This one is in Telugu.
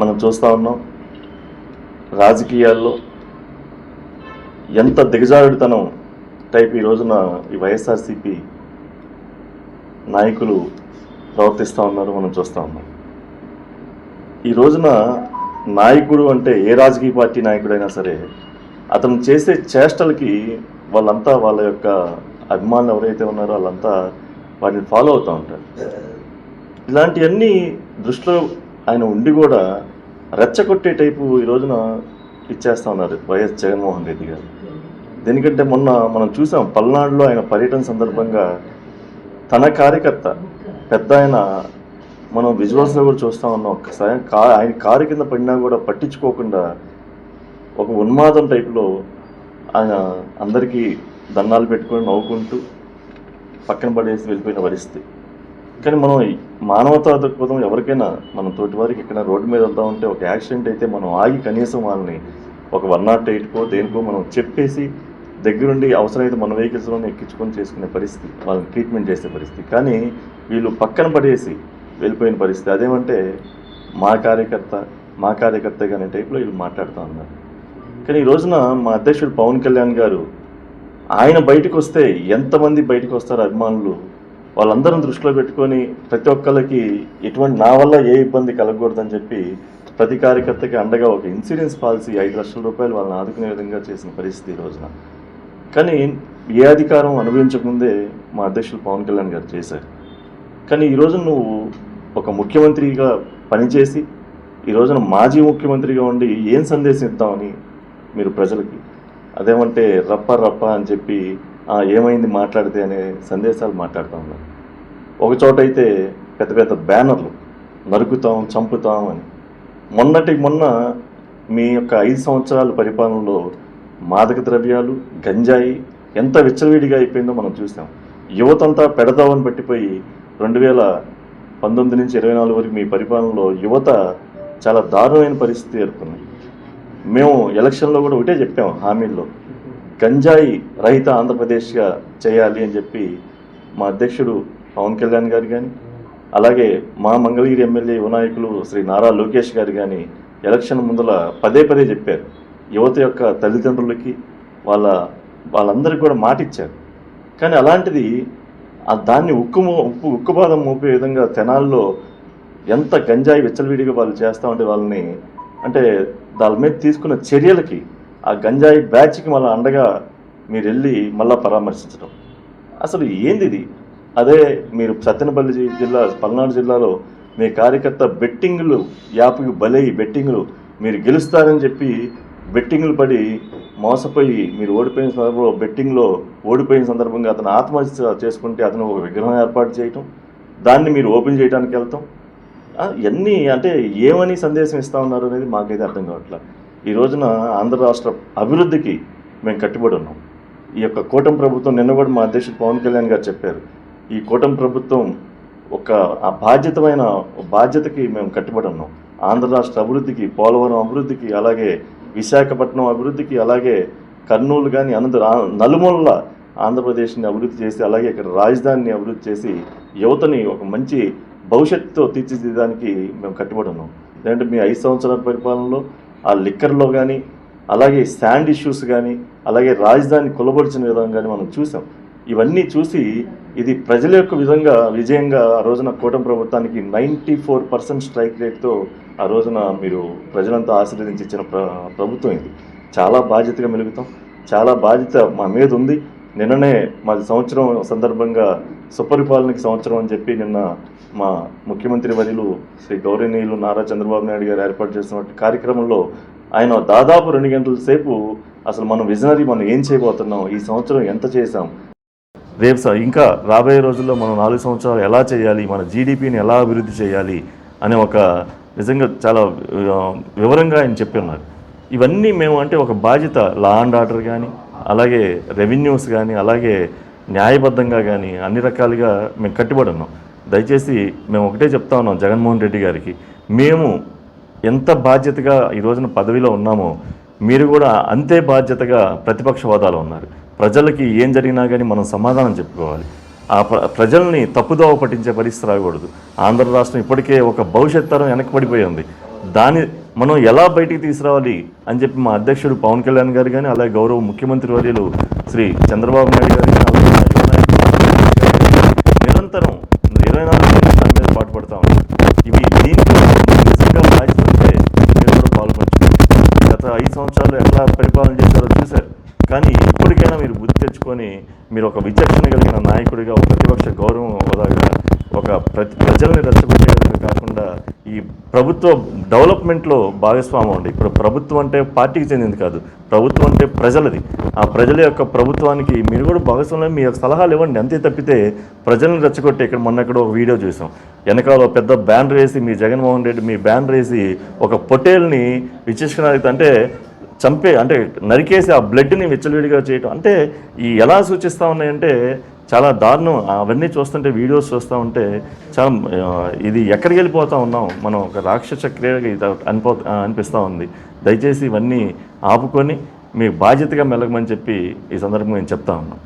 మనం చూస్తూ ఉన్నాం. రాజకీయాల్లో ఎంత దిగజారుడితనం టైప్ ఈ రోజున ఈ వైఎస్ఆర్సీపీ నాయకులు ప్రవర్తిస్తూ ఉన్నారు మనం చూస్తూ ఉన్నాం. ఈ రోజున నాయకుడు అంటే ఏ రాజకీయ పార్టీ నాయకుడైనా సరే అతను చేసే చేష్టలకి వాళ్ళంతా వాళ్ళ యొక్క అభిమానులు ఎవరైతే ఉన్నారో వాళ్ళంతా వాటిని ఫాలో అవుతూ ఉంటారు. ఇలాంటివన్నీ దృష్టిలో ఆయన ఉండి కూడా రెచ్చగొట్టే టైపు ఈ రోజున ఇచ్చేస్తా ఉన్నారు వైఎస్ జగన్మోహన్ రెడ్డి గారు. దేనికంటే మొన్న మనం చూసాం పల్నాడులో ఆయన పర్యటన సందర్భంగా తన కార్యకర్త పెద్ద ఆయన మనం విజువల్స్లో కూడా చూస్తా ఉన్నాం. ఒక్కసారి కా ఆయన కారు కింద పడినా కూడా పట్టించుకోకుండా ఒక ఉన్మాదం టైపులో ఆయన అందరికీ దండాలు పెట్టుకొని నవ్వుకుంటూ పక్కన పడేసి వెళ్ళిపోయిన పరిస్థితి. కానీ మనం ఈ మానవతా దృక్పథం ఎవరికైనా మనం తోటి వారికి ఎక్కడ రోడ్డు మీద వెళ్తా ఉంటే ఒక యాక్సిడెంట్ అయితే మనం ఆగి కనీసం వాళ్ళని ఒక వన్ నాట్ ఎయిట్కో దేనికో మనం చెప్పేసి దగ్గరుండి అవసరమైతే మన వెహికల్స్లోనే ఎక్కించుకొని చేసుకునే పరిస్థితి వాళ్ళని ట్రీట్మెంట్ చేసే పరిస్థితి. కానీ వీళ్ళు పక్కన పడేసి వెళ్ళిపోయిన పరిస్థితి అదేమంటే మా కార్యకర్త మా కార్యకర్త కానీ టైప్లో వీళ్ళు మాట్లాడుతూ ఉన్నారు. కానీ ఈ రోజున మా అధ్యక్షుడు పవన్ కళ్యాణ్ గారు ఆయన బయటకు వస్తే ఎంతమంది బయటకు వస్తారు అభిమానులు? వాళ్ళందరం దృష్టిలో పెట్టుకొని ప్రతి ఒక్కరికి ఎటువంటి నా వల్ల ఏ ఇబ్బంది కలగకూడదని చెప్పి ప్రతి కార్యకర్తకి అండగా ఒక ఇన్సూరెన్స్ పాలసీ ఐదు లక్షల రూపాయలు వాళ్ళని ఆదుకునే విధంగా చేసిన పరిస్థితి ఈ రోజున. కానీ ఏ అధికారం అనుభవించకముందే మా అధ్యక్షులు పవన్ కళ్యాణ్ గారు చేశారు. కానీ ఈరోజు నువ్వు ఒక ముఖ్యమంత్రిగా పనిచేసి ఈ రోజున మాజీ ముఖ్యమంత్రిగా ఉండి ఏం సందేశం ఇద్దామని మీరు ప్రజలకి? అదేమంటే రప్ప రప్ప అని చెప్పి ఏమైంది మాట్లాడితే అనే సందేశాలు మాట్లాడుతూ ఉన్నారు. ఒక చోట అయితే పెద్ద పెద్ద బ్యానర్లు నరుకుతాం చంపుతాం అని. మొన్నటికి మొన్న మీ యొక్క ఐదు సంవత్సరాల పరిపాలనలో మాదక ద్రవ్యాలు గంజాయి ఎంత విచ్చలవిడిగా అయిపోయిందో మనం చూసాం. యువతంతా పెడదామని పట్టిపోయి రెండు వేల పంతొమ్మిది నుంచి ఇరవై నాలుగు వరకు మీ పరిపాలనలో యువత చాలా దారుణమైన పరిస్థితి ఏర్పడింది. మేము ఎలక్షన్లో కూడా ఒకటే చెప్పాం హామీల్లో. గంజాయి రహిత ఆంధ్రప్రదేశ్గా చేయాలి అని చెప్పి మా అధ్యక్షుడు పవన్ కళ్యాణ్ గారు కానీ అలాగే మా మంగళగిరి ఎమ్మెల్యే వినాయకులు శ్రీ నారా లోకేష్ గారు కానీ ఎలక్షన్ ముందల పదే పదే చెప్పారు. యువత యొక్క తల్లిదండ్రులకి వాళ్ళ వాళ్ళందరికీ కూడా మాటిచ్చారు. కానీ అలాంటిది దాన్ని ఉక్కు ఉప్పు ఉక్కుపాదం మోపే విధంగా తెనాల్లో ఎంత గంజాయి విచ్చలవిడిగా వాళ్ళు చేస్తూ ఉంటే వాళ్ళని అంటే దాని మీద తీసుకున్న చర్యలకి ఆ గంజాయి బ్యాచ్కి మళ్ళీ అండగా మీరు వెళ్ళి మళ్ళీ పరామర్శించడం అసలు ఏంది ఇది అదే మీరు సత్తెనపల్లి జిల్లా పల్నాడు జిల్లాలో మీ కార్యకర్త బెట్టింగ్లు యాప్కి బలై బెట్టింగ్లు మీరు గెలుస్తారని చెప్పి బెట్టింగ్లు పడి మోసపోయి మీరు ఓడిపోయిన సందర్భంలో బెట్టింగ్లో ఓడిపోయిన సందర్భంగా అతను ఆత్మహత్య చేసుకుంటే అతను ఒక విగ్రహం ఏర్పాటు చేయటం దాన్ని మీరు ఓపెన్ చేయడానికి వెళ్తాం. ఎన్ని ఇవన్నీ అంటే ఏమని సందేశం ఇస్తా ఉన్నారు అనేది మాకైతే అర్థం కావట్లే. ఈ రోజున ఆంధ్ర రాష్ట్ర అభివృద్ధికి మేము కట్టుబడి ఉన్నాం. ఈ యొక్క కూటమి ప్రభుత్వం నిన్న కూడా మా అధ్యక్షుడు పవన్ కళ్యాణ్ గారు చెప్పారు. ఈ కూటమి ప్రభుత్వం ఒక ఆ బాధ్యతమైన బాధ్యతకి మేము కట్టుబడి ఉన్నాం. ఆంధ్ర రాష్ట్ర అభివృద్ధికి పోలవరం అభివృద్ధికి అలాగే విశాఖపట్నం అభివృద్ధికి అలాగే కర్నూలు కానీ అనంతరం నలుమూలల ఆంధ్రప్రదేశ్ని అభివృద్ధి చేసి అలాగే ఇక్కడ రాజధానిని అభివృద్ధి చేసి యువతని ఒక మంచి భవిష్యత్తుతో తీర్చిదిద్దడానికి మేము కట్టుబడి ఉన్నాం. లేదంటే మీ ఐదు సంవత్సరాల పరిపాలనలో ఆ లిక్కర్లో కానీ అలాగే శాండ్ ఇష్యూస్ కానీ అలాగే రాజధాని కొలబడిచిన విధంగా కానీ మనం చూసాం. ఇవన్నీ చూసి ఇది ప్రజల యొక్క విధంగా విజయంగా ఆ రోజున కూటమి ప్రభుత్వానికి నైంటీ ఫోర్ పర్సెంట్ స్ట్రైక్ రేట్తో ఆ రోజున మీరు ప్రజలంతా ఆశీర్వదించి ఇచ్చిన ప్ర ప్రభుత్వం ఇది. చాలా బాధ్యతగా మెలుగుతాం. చాలా బాధ్యత మా మీద ఉంది. నిన్ననే మాది సంవత్సరం సందర్భంగా సుపరిపాలనకి సంవత్సరం అని చెప్పి నిన్న మా ముఖ్యమంత్రి వర్యులు శ్రీ గౌరవనీయులు నారా చంద్రబాబు నాయుడు గారు ఏర్పాటు చేసినటువంటి కార్యక్రమంలో ఆయన దాదాపు రెండు గంటల సేపు అసలు మనం విజనరీ మనం ఏం చేయబోతున్నాం ఈ సంవత్సరం ఎంత చేశాం రేపు ఇంకా రాబోయే రోజుల్లో మనం నాలుగు సంవత్సరాలు ఎలా చేయాలి మన జీడిపిని ఎలా అభివృద్ధి చేయాలి అనే ఒక నిజంగా చాలా వివరంగా ఆయన చెప్పి ఉన్నారు ఇవన్నీ మేము అంటే ఒక బాధ్యత లా అండ్ ఆర్డర్ కానీ అలాగే రెవెన్యూస్ కానీ అలాగే న్యాయబద్ధంగా కానీ అన్ని రకాలుగా మేము కట్టుబడి ఉన్నాం. దయచేసి మేము ఒకటే చెప్తా ఉన్నాం జగన్మోహన్ రెడ్డి గారికి మేము ఎంత బాధ్యతగా ఈ రోజున పదవిలో ఉన్నామో మీరు కూడా అంతే బాధ్యతగా ప్రతిపక్ష హోదాలో ఉన్నారు. ప్రజలకి ఏం జరిగినా కానీ మనం సమాధానం చెప్పుకోవాలి. ఆ ప్ర- ప్రజల్ని తప్పుదోవ పట్టించే పరిస్థితి రాకూడదు. ఆంధ్ర రాష్ట్రం ఇప్పటికే ఒక భవిష్యత్ తరం వెనకబడిపోయి ఉంది దాని మనం ఎలా బయటికి తీసుకురావాలి అని చెప్పి మా అధ్యక్షుడు పవన్ కళ్యాణ్ గారు కానీ అలాగే గౌరవ ముఖ్యమంత్రి వర్యులు శ్రీ చంద్రబాబు నాయుడు గారు కానీ అలాగే మా యువ నాయకులు నిరంతరం ఇరవై నాలుగు గంటలు దాని మీద పాటుపడతా ఉన్నాం ఇవి దీంట్లో నిజంగా బాధ్యత ఉంటే మీరు కూడా పాల్పంచుకోండి గత ఐదు సంవత్సరాలు ఎట్లా పరిపాలన చేశారో చూశారు కానీ ఇప్పటికైనా మీరు బుద్ధి తెచ్చుకొని మీరు ఒక విచక్షణ కలిగిన నాయకుడిగా ఒక ప్రతిపక్ష గౌరవం హోదాగా ఒక ప్రతి ప్రజల్ని రెచ్చగొట్టేది కాకుండా ఈ ప్రభుత్వ డెవలప్మెంట్లో భాగస్వామ్యం అండి. ఇప్పుడు ప్రభుత్వం అంటే పార్టీకి చెందింది కాదు. ప్రభుత్వం అంటే ప్రజలది. ఆ ప్రజల యొక్క ప్రభుత్వానికి మీరు కూడా భాగస్వామ్యం మీ యొక్క సలహాలు ఇవ్వండి. అంతే తప్పితే ప్రజల్ని రెచ్చగొట్టే ఇక్కడ మొన్న ఇక్కడ ఒక వీడియో చూసాం. వెనకాల పెద్ద బ్యానర్ వేసి మీ జగన్మోహన్ రెడ్డి మీ బ్యానర్ వేసి ఒక పొటేల్ని విచక్షణ అంటే చంపే అంటే నరికేసి ఆ బ్లడ్ని విచ్చలవిడిగా చేయటం. అంటే ఈ ఎలా సూచిస్తూ ఉన్నాయంటే చాలా దారుణం. అవన్నీ చూస్తుంటే వీడియోస్ చూస్తూ ఉంటే చాలా ఇది ఎక్కడికి వెళ్ళిపోతూ ఉన్నాం? మనం ఒక రాక్షస క్రియగా ఇది అనిపో అనిపిస్తూ ఉంది. దయచేసి ఇవన్నీ ఆపుకొని మీ బాధ్యతగా మెలగమని చెప్పి ఈ సందర్భంగా నేను చెప్తా ఉన్నాను.